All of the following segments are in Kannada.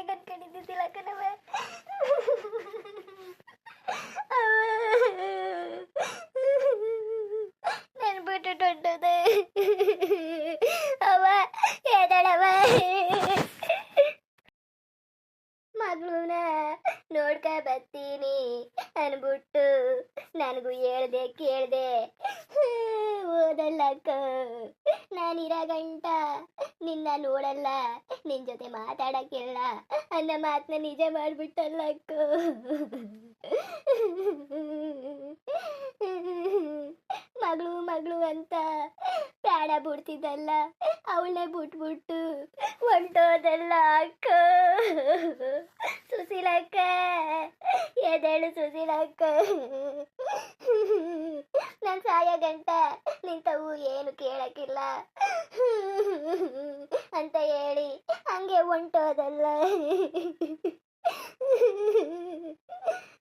ಮದುವೆ ಅನ್ಕೊಂಡಿದ್ದಿಲ್ಲ ಕಣವ ನೆನ್ಬಿಟ್ಟು ದೊಡ್ಡದೆ ಅವ ಎದಳವ ಮಗಳನ್ನ ನೋಡ್ಕ ಬರ್ತೀನಿ ಅನ್ಬಿಟ್ಟು ನನಗೂ ಹೇಳ್ದೆ ಕೇಳ್ದೆ ಓದಲ್ಲಕ್ಕ ನಾನಿರೋ ಗಂಟ ನಿನ್ನ ನೋಡಲ್ಲ, ನಿನ್ ಜೊತೆ ಮಾತಾಡಕ್ಕಿಲ್ಲ ಅನ್ನ ಮಾತನ್ನ ನಿಜ ಮಾಡ್ಬಿಟ್ಟಲ್ಲ ಅಕ್ಕ. ಮಗಳು ಮಗಳು ಅಂತ ಪ್ರಾಣ ಬಿಡ್ತಿದ್ದಲ್ಲ, ಅವಳನ್ನೇ ಬಿಟ್ಬಿಟ್ಟು ಹೊಂಟೋದಲ್ಲ ಅಕ್ಕ. ಸುಶೀಲಕ್ಕ ಎದೇಳು ಸುಶೀಲಕ್ಕ. ನಾನು ಸಾಯೋ ಗಂಟ. ನಿಂತವು ಏನು ಕೇಳಕ್ಕಿಲ್ಲ. ಅಂತ ಹೇಳಿ ಹಂಗೆ ಹೊಂಟೋದಲ್ಲ.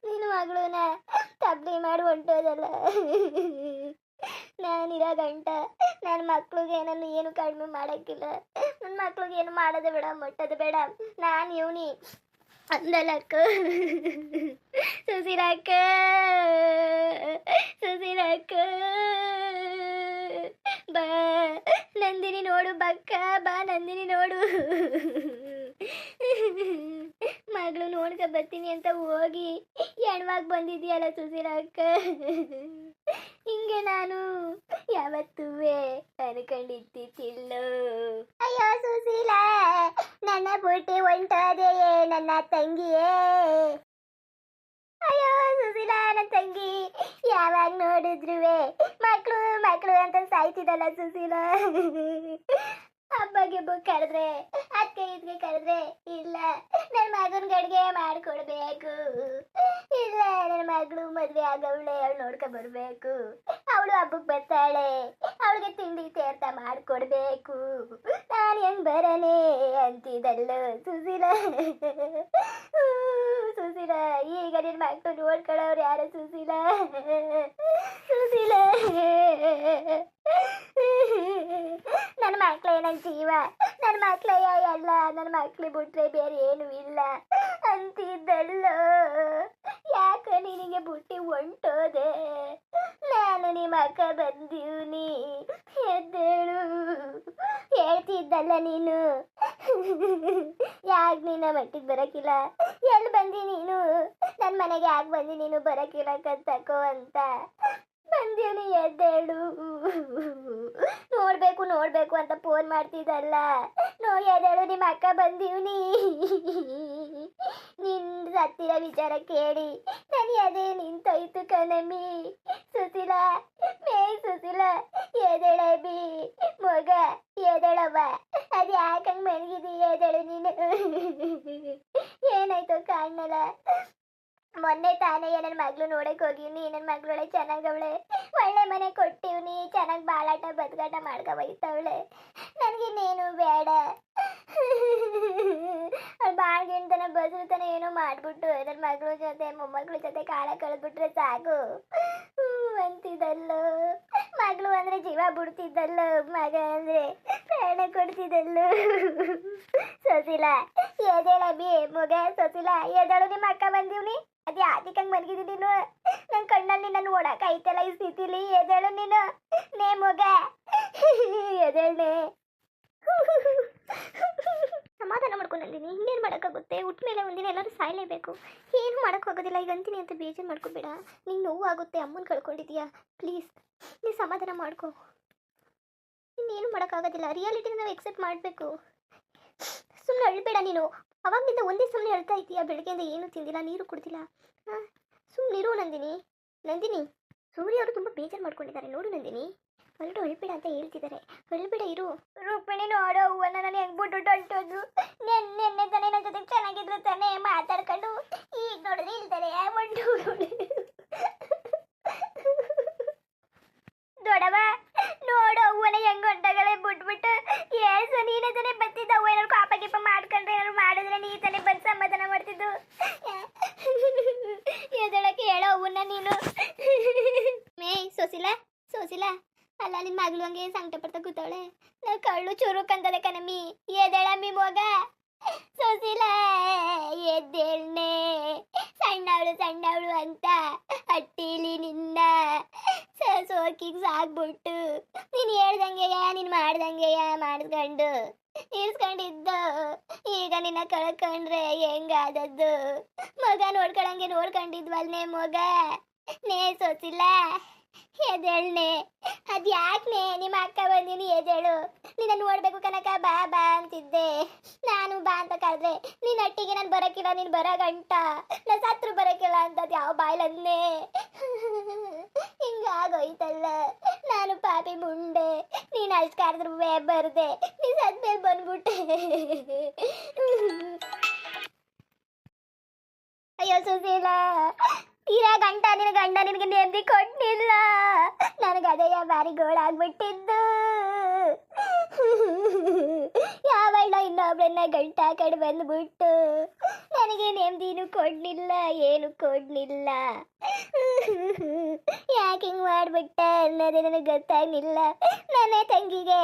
ನಿನ್ನ ಮಗಳನ್ನ ತಬ್ಲಿ ಮಾಡಿ ಹೊಂಟೋದಲ್ಲ. ನಾನಿರೋ ಗಂಟ ನನ್ನ ಮಕ್ಳಿಗೆ ನಾನು ಏನು ಕಡಿಮೆ ಮಾಡಕ್ಕಿಲ್ಲ. ನನ್ನ ಮಕ್ಳಿಗೆ ಏನು ಮಾಡೋದು ಬೇಡ, ಮುಟ್ಟೋದು ಬೇಡ. ನಾನು ಇವನಿ. ಅಂದಲಕ್ಕ ಸುಸಿರಕ ಸುಶೀಲಕ್ಕ ಬಾ ನಂದಿನಿ ನೋಡು ಬಕ್ಕ ಬಾ ನಂದಿನಿ ನೋಡು ಮಗಳು ನೋಡ್ಕ ಬರ್ತೀನಿ ಅಂತ ಹೋಗಿ ಹೆಣ್ವಾಗಿ ಬಂದಿದ್ಯಲ್ಲ ಸುಶೀಲಕ್ಕ ಹಿಂಗೆ ನಾನು ಯಾವತ್ತೂವೆ ಅನ್ಕೊಂಡಿದ್ದಿತ್ತಿಲ್ಲೋ ಅಯ್ಯೋ ಸುಶೀಲ, ನನ್ನ ಬುಟ್ಟಿ ಹೊಂಟೋದೆಯೇ ನನ್ನ ತಂಗಿಯೇ? ಅಯ್ಯೋ ಸುಶೀಲ, ನನ್ನ ತಂಗಿ, ಯಾವಾಗ ನೋಡಿದ್ರುವೆ? ಮಕ್ಕಳು ಮಕ್ಕಳು ಅಂತ ಸಾಯ್ತಿದಲ್ಲ ಸುಶೀಲ. ಹಬ್ಬಗೆ ಬುಕ್ ಕರೆದ್ರೆ ಅದಕ್ಕೆ ಇದಕ್ಕೆ ಕರೆದ್ರೆ, ಇಲ್ಲ ನನ್ನ ಮಗನ ಗಡಿಗೆ ಮಾಡ್ಕೊಡ್ಬೇಕು. ಇಲ್ಲ ನನ್ನ ಮಗಳು ಮದ್ವೆ ಆಗವಳೆ, ಅವಳು ನೋಡ್ಕೊ ಬರ್ಬೇಕು. ಅವಳು ಹಬ್ಬಕ್ಕೆ ಬರ್ತಾಳೆ. ತೀರ್ಥ ಮಾಡಿಕೊಡ್ಬೇಕು. ನಾನು ಹೆಂಗ್ ಬರನೆ ಅಂತಿದ್ದಲ್ಲ ಸುಶೀಲ. ಸುಶೀಲ, ಈಗ ನಿನ್ನ ಮಕ್ಕಳು ನೋಡ್ಕೊಳ್ಳೋರು ಯಾರ ಸುಶೀಲ? ಸುಶೀಲ. ನನ್ನ ಮಕ್ಕಳೇ ನನ್ನ ಜೀವ. ನನ್ನ ಮಕ್ಕಳಯ್ಯ ಎಲ್ಲ. ನನ್ನ ಮಕ್ಳು ಬಿಟ್ರೆ ಬೇರೆ ಏನು ಇಲ್ಲ ಅಂತಿದ್ದಲ್ಲ. ಯಾಕೆ ನಿನಗೆ ಬುಟ್ಟಿ ಹೊಂಟೋದೆ ನಾನು ನಿಮ್ಮ ಅಕ್ಕ ಬಂದೀವ್ನಿ ಎದ್ದೇಳು. ಹೇಳ್ತಿದ್ದಲ್ಲ ನೀನು? ಯಾಕೆ ನಿನ್ನ ಮಟ್ಟಿಗೆ ಬರಕಿಲ್ಲ? ಎಲ್ಲಿ ಬಂದಿ ನೀನು? ನನ್ನ ಮನೆಗೆ ಯಾಕೆ ಬಂದಿ ನೀನು? ಬರಕಿಲ್ಲ ಕತ್ತಕೋ ಅಂತ. ಬಂದೀವ್ನಿ ಎದ್ದೇಳು. ನೋಡ್ಬೇಕು ನೋಡ್ಬೇಕು ಅಂತ ಫೋನ್ ಮಾಡ್ತಿದ್ದಲ್ಲ. ನೋ, ಎದ್ದೇಳು, ನಿಮ್ಮ ಅಕ್ಕ ಬಂದೀವ್ನಿ ನಿನ್ ಸತ್ತಿರ ವಿಚಾರ ಕೇಳಿ. ನನಗೆ ಅದೇ ನಿಂತೋಯ್ತು ಕಣಮಿ. ಸುಶೀಲ, ಮೇ ಸುಶೀಲ ಬಿ. ಮಗ, ಎದೇಳವ್ವ. ಅದು ಯಾಕಂಗ್ ಮನಗಿದಿ ಎದೇಳು ನೀನು? ಏನಾಯ್ತು ಕಾಣಲ್ಲ ಮೊನ್ನೆ ತಾನೇ ನನ್ನ ಮಗಳು ನೋಡಕ್ ಹೋಗಿವ್ನಿ. ನನ್ನ ಮಗಳೊಳೆ ಚೆನ್ನಾಗವಳೆ ಒಳ್ಳೆ ಮನೆ ಕೊಟ್ಟಿವ್ನಿ. ಚೆನ್ನಾಗಿ ಬಾಳಾಟ, ಬದ್ಗಾಟ ಮಾಡ್ಕೊ ಬೈತವಳೆ. ನನಗಿನ್ನೇನು ಬೇಡ. ಅವ್ಳು ಬಸ್ರು ಬಸ್ರುತನ ಏನೋ ಮಾಡ್ಬಿಟ್ಟು ನನ್ನ ಮಗಳ ಜೊತೆ, ಮೊಮ್ಮಗಳ ಜೊತೆ ಕಾಲ ಕಳೆದ್ಬಿಟ್ರೆ ಸಾಕು. ಅಂತಿದ್ದಲ್ಲ. ಮಗಳು ಅಂದ್ರೆ ಜೀವ ಬಿಡ್ತಿದ್ದಲ್ಲ. ಮಗ ಅಂದ್ರೆ ಪ್ರಾಣ ಕೊಡ್ತಿದ್ದಲ್ಲ. ಸೊಸಿಲ ಎದೇಳ ಬಿ, ಮಗ, ಸೊಸಿಲ ಎದೇಳು ನಿಮ್ಮ ಅಕ್ಕ ಬಂದೀವ್ನಿ? ಅದೇ ಆದಿಕಂಗ್ ಮಲಗಿದ್ದೀನಿ ನೀನು. ನನ್ನ ಕಣ್ಣಲ್ಲಿ ನನ್ನ ಓಡಕ್ಕೆ ಐತಲ್ಲ ಈ ಸ್ಥಿತಿಲಿ ಎದೇಳು ನೀನು ನೇ ಮಗ ಎದೇಳ್ನೆ ಸಮಾಧಾನ ಮಾಡ್ಕೊಂಡು ಅಂದಿನಿ ಇನ್ನೇನು ಮಾಡೋಕ್ಕಾಗುತ್ತೆ ಉಟ್ಟ ಮೇಲೆ ಒಂದಿನ ಏನು ಮಾಡೋಕೆ ಏನು ಮಾಡೋಕ್ಕಾಗೋದಿಲ್ಲ ಈಗ ಅಂತೀನಿ ಅಂತ ಬೇಜಾರು ಮಾಡ್ಕೋಬೇಡ. ನೋವು ಆಗುತ್ತೆ ಅಮ್ಮನ ಕಳ್ಕೊಂಡಿದ್ಯಾ ಪ್ಲೀಸ್ ನೀ ಸಮಾಧಾನ ಮಾಡ್ಕೊ. ಇನ್ನೇನು ಮಾಡೋಕ್ಕಾಗೋದಿಲ್ಲ. ರಿಯಾಲಿಟಿನ ನಾವು ಎಕ್ಸೆಪ್ಟ್ ಮಾಡಬೇಕು. ಸುಮ್ಮನೆ ಅಳ್ಬೇಡ ನೀನು. ಅವಾಗಿಂದ ಒಂದೇ ಸುಮ್ಮನೆ ಹೇಳ್ತಾ ಇದೀಯಾ ಬೆಳಗ್ಗೆಯಿಂದ ಏನು ತಿಂದಿಲ್ಲ? ನೀರು ಕುಡ್ದಿಲ್ಲ? ಹಾಂ ಸುಮ್ಮನಿರು ನಂದಿನಿ. ನಂದಿನಿ, ಸೂರ್ಯ ಅವರು ತುಂಬ ಬೇಜಾರು ಮಾಡ್ಕೊಂಡಿದ್ದಾರೆ. ನೋಡು ನಂದಿನಿ. ಹೊರಟು ಅಳ್ಬೇಡ ಅಂತ ಹೇಳ್ತಿದ್ದಾರೆ. ಅಳ್ಬೇಡ ಇರು. ರೂಪಿಣಿನೂ ಆಡೋ ಹೂವನ್ನ ನಾನು ಹೆಂಗ್ ಬಿಟ್ಟು ಹೊಂಟೋದು ನೆನ್ನೆ ತಾನೇ ನನ್ನ ಜೊತೆ ಚೆನ್ನಾಗಿದ್ರು ತಾನೇ ಮಾತಾಡ್ಕೊಂಡು. ಈಗ ನೋಡಿದ್ರೆ ಇಲ್ತಾರೆ ಒಂದು ದೊಡವ ನೋಡು. ಅವನ ಹೆಂಗ್ ಹೊಂಟಗಳೇ ಬಿಟ್ಬಿಟ್ಟು. ಏಸು ನೀನೇ ತಾನೇ ಬತ್ತಿದ್ದ ಅವ ಏನಾದ್ರು ಪಾಪ ಗೀಪ ಮಾಡ್ಕೊಂಡ್ರೆ ಏನಾದ್ರು ಮಾಡಿದ್ರೆ ನೀ ತಾನೇ ಬಂದು ಸಮಾಧಾನ ಮಾಡ್ತಿದ್ದು. ಎದಳಕ್ಕೆ ಹೇಳೋ ಹೂವನ್ನ ನೀನು? ಮೇ, ಸೋಸಿಲಾ? ಸೋಸಿಲಾ? ಅಲ್ಲ, ನಿನ್ ಮಗಳು ಹಂಗೆ ಸಂಕಟ ಪಡ್ತಾ ಕೂತವಳೆ. ನಾವು ಕಳ್ಳು ಚೂರು ಅಂತದೆ ಕಣಮ್ಮಿ ಎದಳಮ್ಮಿ ಮಗ? ಸುಶೀಲ ಎದ್ದೇಳ್ನೆ. ಸಣ್ಣವಳು ಸಣ್ಣವಳು ಅಂತ ಹಟ್ಟಿಲಿ ನಿನ್ನ. ಸೋಕಿಗೆ ಸಾಕ್ಬಿಟ್ಟು ನೀನು ಹೇಳ್ದಂಗೆಯ, ನೀನು ಮಾಡ್ದಂಗೆಯ ಮಾಡಿಸ್ಕೊಂಡು ಇರ್ಸ್ಕೊಂಡಿದ್ದು ಈಗ ನಿನ್ನ ಕಳ್ಕೊಂಡ್ರೆ ಹೆಂಗಾದದ್ದು? ಮಗ ನೋಡ್ಕೊಳಂಗೆ ನೋಡ್ಕೊಂಡಿದ್ವಲ್ನೇ ಮಗ? ನೇ ಸೋಸಿಲ್ಲ ಎದೇಳ್ನೆ ಅದ್ಯಾಕ್ನೆ ನಿಮ್ಮ ಅಕ್ಕ ಬಂದಿನಿ ಎದೇಳು ನಿನ್ನ ನೋಡ್ಬೇಕು ಕನಕ, ಬಾ ಬಾ ಅಂತಿದ್ದೆ. ನಾನು ಬಾ ಅಂತ ಕರೆದ್ರೆ, ನಿನ್ನ ಅಟ್ಟಿಗೆ ನಾನು ಬರಕಿಲ್ಲ, ನೀನು ಬರೋ ಗಂಟ. ನಾ ಸತ್ರು ಬರಕಿಲ್ಲ ಅಂತ ಯಾವ ಬಾಯ್ಲನ್ನೇ. ಹಿಂಗಾಗೋಯ್ತಲ್ಲ. ನಾನು ಪಾಪಿ ಮುಂಡೆ. ನೀನ್ ಅಷ್ಟು ಕರೆದ್ರು ಬರ್ದೆ. ನೀ ಸದ್ಮೇಲೆ ಬಂದ್ಬಿಟ್ಟೆ. ಅಯ್ಯೋ ಸುಶೀಲ ತೀರಾ ಗಂಟ ನಿನ್ನ ಗಂಡ ನಿನಗೆ ನೆಮ್ಮದಿ ಕೊಟ್ಟಿಲ್ಲ. ನನಗೆ ಅದೇ ಬಾರಿ ಗೋಳಾಗ್ಬಿಟ್ಟಿದ್ದು ಯಾವಳ ಇನ್ನೊಬ್ಬಳನ್ನ ಗಂಟ ಕಡೆ ಬಂದ್ಬಿಟ್ಟು? ನನಗೆ ನೆಮ್ಮದಿನೂ ಕೊಡ್ಲಿಲ್ಲ, ಏನು ಕೊಡ್ಲಿಲ್ಲ. ಯಾಕೆ ಹಿಂಗ್ ಮಾಡ್ಬಿಟ್ಟ ಅನ್ನೋದೇ ನನಗೆ ಗೊತ್ತಾಗ್ಲಿಲ್ಲ. ನನ್ನ ತಂಗಿಗೆ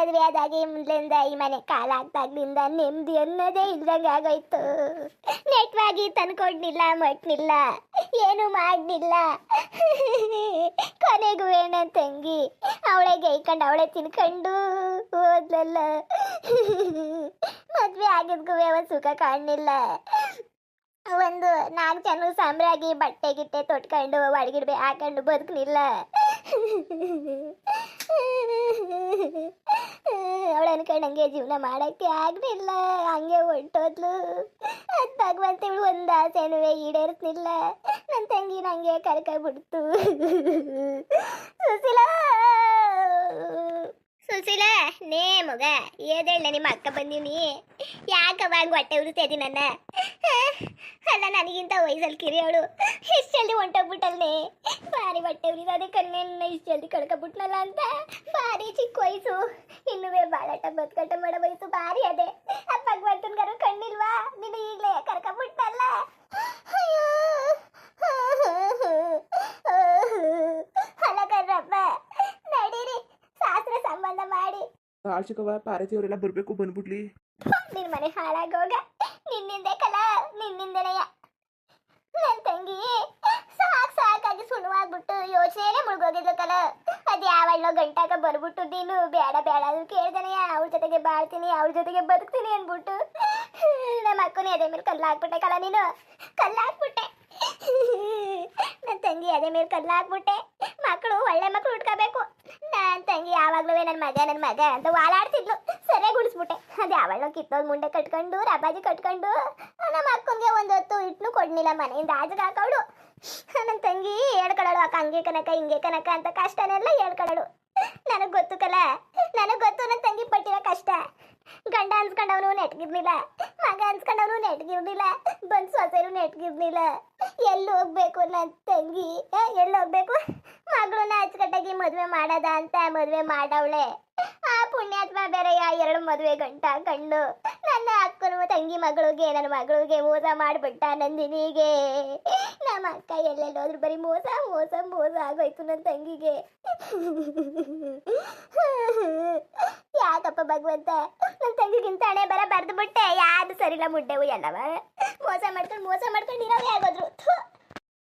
ಮದುವೆ ಆದಾಗೆ ಮುಂದ್ಲಿಂದ ಈ ಮನೆ ಕಾಲ ಆಗ್ದಾಗ್ಲಿಂದ ನೆಮ್ಮದಿ ಅನ್ನೋದೇ ಇಲ್ದಂಗ ಆಗೋಯ್ತು. ನೆಟ್ವಾಗಿ ತಂದ್ಕೊಡ್ಲಿಲ್ಲ ಮಟ್ನಿಲ್ಲ, ಏನು ಮಾಡ್ಲಿಲ್ಲ ಕೊನೆಗೂ ಏನ ತಂಗಿ, ಅವಳೆ ಗೈಕೊಂಡು, ಅವಳೆ ತಿನ್ಕೊಂಡು ಹೋದ್ಲಲ್ಲ. ಮದ್ವೆ ಆಗಿದ್ಗೂ ಅವ ಸುಖ ಕಾಣಲಿಲ್ಲ. ಒಂದು ನಾಲ್ಕು ಜನ ಸಾಂಬ್ರಾಗಿ ಬಟ್ಟೆ ಗಿಟ್ಟೆ ತೊಟ್ಕೊಂಡು ಒಳಗಿಡ್ಬೆ ಹಾಕೊಂಡು ಬದುಕಲಿಲ್ಲ ಅವಳು ಅನ್ಕೊಂಡಂಗೆ ಜೀವನ ಮಾಡಕ್ಕೆ ಆಗಲಿಲ್ಲ, ಹಂಗೆ ಹೊಂಟೋದ್ಲು. ಅದು ಭಗವಂತ ಇವಳು ಒಂದು ಆಸೆನೂ ಈಡೇರ್ತಿಲ್ಲ ನನ್ನ ತಂಗಿ ನಂಗೆ ಕರ್ಕೊಂಡ್ಬಿಡ್ತು. ಸುಶೀಲಾ! ಸುಶೀಲ ನೇ ಮಗ ಏದೇಳ ನಿಮ್ಮ ಅಕ್ಕ ಬಂದೀನಿ ಯಾಕವಾಗ ಹೊಟ್ಟೆ ಉರಿಸ್ತಾ ನನ್ನ? ಅಲ್ಲ, ನನಗಿಂತ ವಯಸ್ಸಲ್ಲಿ ಕಿರಿಯವಳು ಎಷ್ಟು ಜಲ್ದಿ ಹೊಂಟೋಗ್ಬಿಟ್ಟಲ್ನೇ? ಭಾರಿ ಹೊಟ್ಟೆ ಉರಿದ ಅದೇ ಕಣ್ಣೆನ್ನ ಇಷ್ಟು ಜಲ್ದಿ ಕಳ್ಕೊಬಿಟ್ನಲ್ಲ ಅಂತ? ಭಾರಿ ಚಿಕ್ಕ ವಯಸ್ಸು. ಇನ್ನುವೇ ಬಾಳಾಟ ಬದುಕಾಟ ಮಾಡೋ ವಯಸ್ಸು ಭಾರಿ ಅದೇ. ಆ ಭಗವಂತನ್ಗಾರು ಕಣ್ಣಿಲ್ವಾ? ನಿನ್ನ ಈಗಲೇ ಕರ್ಕೊಬಿಟ್ನಲ್ಲ? ಅಯ್ಯೋ! ಮಾಡಿ ಚಿಕ್ಕವ ಪಾರ್ವತಿ ಅವರೆಲ್ಲ ಬರಬೇಕು ಬಂದ್ಬಿಡ್ಲಿ. ನಿನ್ ಮನೆ ಹಾಳಾಗೋಗ, ನಿನ್ನಿಂದೆ ಕಲ ನಿನ್ನಿಂದನೆಯ ನನ್ ತಂಗಿ ಸಾಕ್ ಸಾಕಾಗಿ ಸುಣವಾಗ್ಬಿಟ್ಟು ಯೋಚನೆನೇ ಮುಳುಗೋಗಿದ್ಲು ಕಲ. ಅದು ಯಾವಳ್ಳೋ ಗಂಟಾಗ ಬರ್ಬಿಟ್ಟು ನೀನು ಬೇಡ ಬೇಡ ಅದು ಕೇಳ್ದನೆಯ ಅವ್ರ ಜೊತೆಗೆ ಬಾಳ್ತೀನಿ, ಅವ್ರ ಜೊತೆಗೆ ಬದುಕ್ತೀನಿ ಅಂದ್ಬಿಟ್ಟು. ನಮ್ಮ ಅಕ್ಕನೇ ಅದೇ ಮೇಲೆ ಕಲ್ಲಾಕ್ಬಿಟ್ಟೆ ಕಲ ನೀನು. ಕಲ್ಲಾಕ್ಬಿಟ್ಟೆ. ನನ್ನ ತಂಗಿ ಅದೇ ಮೇಲೆ ಕಲ್ಲಾಕ್ಬಿಟ್ಟೆ. ಮಕ್ಕಳು, ಒಳ್ಳೆ ಮಕ್ಕಳು ಉಟ್ಕೋಬೇಕು ನನ್ನ ತಂಗಿ ಯಾವಾಗ್ಲೂ ನನ್ನ ಮಗ ನನ್ನ ಮಗ ಅಂತ ವಾಲಾಡ್ತಿದ್ಲು. ಸರಿಯಾಗಿ ಉಳಿಸ್ಬಿಟ್ಟೆ. ಅದು ಯಾವಳ ಕಿತ್ತೋದ್ ಮುಂಡೆ ಕಟ್ಕೊಂಡು, ರಬಾಜಿ ಕಟ್ಕೊಂಡು ನಮ್ಮ ಅಕ್ಕಂಗೆ ಒಂದು ಹೊತ್ತು ಇಟ್ನು ಕೊಡ್ನಿಲ್ಲ ಮನೆಯಿಂದ ಆಜಗ ಹಾಕವಳು. ನನ್ನ ತಂಗಿ ಹೇಳ್ಕೊಳಳು, ಅಕ್ಕ ಹಂಗೆ ಕನಕ ಹಿಂಗೆ ಕನಕ ಅಂತ ಕಷ್ಟನೆಲ್ಲ ಹೇಳ್ಕೊಳಳು. ನನಗೆ ಗೊತ್ತು ಕಲ, ನನಗೆ ಗೊತ್ತು ನನ್ನ ತಂಗಿ ಪಟ್ಟಿರೋ ಕಷ್ಟ. ಗಂಡ ಅನ್ಸ್ಕೊಂಡವನು ನೆಟ್ಗಿರ್ಲಿಲ್ಲ, ಮಗ ಅನ್ಸ್ಕೊಂಡವನು ನೆಟ್ಗಿರ್ಲಿಲ್ಲ, ಬಂದು ಸೊಸೆರು ನೆಟ್ಗಿರ್ಲಿಲ್ಲ. ಎಲ್ಲಿ ಹೋಗ್ಬೇಕು ನನ್ನ ತಂಗಿ? ಎಲ್ಲಿ ಹೋಗ್ಬೇಕು? ಮಗಳನ್ನ ಅಚ್ಚುಕಟ್ಟಾಗಿ ಮದುವೆ ಮಾಡದ ಅಂತ ಮದುವೆ ಮಾಡವಳೆ. ಆ ಪುಣ್ಯಾತ್ಮ ಬೇರೆ ಯಾ ಎರಡು ಮದುವೆ ಗಂಟ ಕಂಡು ನನ್ನ ಅಕ್ಕನ ತಂಗಿ ಮಗಳಿಗೆ, ನನ್ನ ಮಗಳಿಗೆ ಮೋಸ ಮಾಡಿಬಿಟ್ಟ ನಂದಿನಿಗೆ. ನಮ್ಮ ಅಕ್ಕ ಎಲ್ಲೆಲ್ಲೋದ್ರು ಬರೀ ಮೋಸ ಮೋಸ ಮೋಸ ಆಗೋಯ್ತು ನನ್ನ ತಂಗಿಗೆ. ಯಾಕಪ್ಪ ಭಗವಂತ? ನನ್ನ ತಂಗಿಗಿಂತ ಹಣೆ ಬರ ಬರ್ದು ಬಿಟ್ಟೆ ಯಾರು ಸರಿಲ್ಲ ಮುಡ್ಡೆವು ಎಲ್ಲವ? ಮೋಸ ಮಾಡ್ಕೊಂಡು ಮೋಸ ಮಾಡ್ಕೊಂಡು ನೀರಾವೇ ಆಗೋದ್ರು.